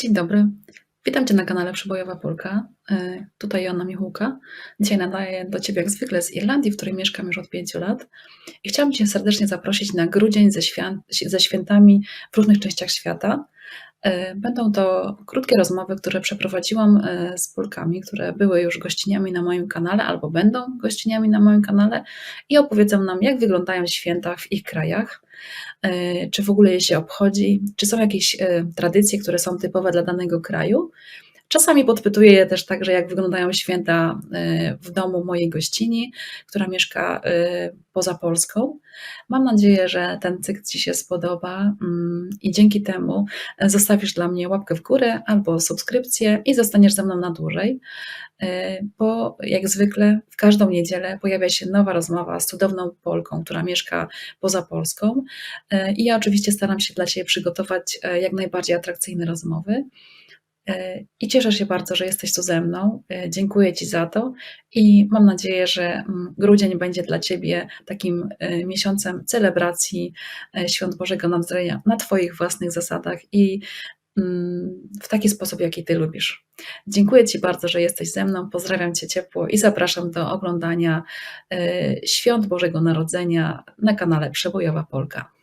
Dzień dobry. Witam Cię na kanale Przebojowa Polka. E, Tutaj Joanna Michułka. Dzisiaj nadaję do Ciebie jak zwykle z Irlandii, w której mieszkam już od pięciu lat. I chciałabym Cię serdecznie zaprosić na grudzień ze, świę- ze świętami w różnych częściach świata. E, Będą to krótkie rozmowy, które przeprowadziłam e, z Polkami, które były już gościniami na moim kanale albo będą gościniami na moim kanale i opowiedzą nam, jak wyglądają święta w ich krajach, e, czy w ogóle je się obchodzi, czy są jakieś tradycje, które są typowe dla danego kraju. Czasami podpytuję też także, jak wyglądają święta e, w domu mojej gościni, która mieszka e, poza Polską. Mam nadzieję, że ten cykl Ci się spodoba mm, i dzięki temu zostawisz dla mnie łapkę w górę albo subskrypcję i zostaniesz ze mną na dłużej, e, bo jak zwykle w każdą niedzielę pojawia się nowa rozmowa z cudowną Polką, która mieszka poza Polską. I ja oczywiście staram się dla Ciebie przygotować jak najbardziej atrakcyjne rozmowy. E, I cieszę się bardzo, że jesteś tu ze mną. E, Dziękuję Ci za to i mam nadzieję, że mm, grudzień będzie dla Ciebie takim e, miesiącem celebracji Świąt Bożego Narodzenia na Twoich własnych zasadach i mm, w taki sposób, jaki Ty lubisz. Dziękuję Ci bardzo, że jesteś ze mną. Pozdrawiam Cię ciepło i zapraszam do oglądania Świąt Bożego Narodzenia na kanale Przebojowa Polka.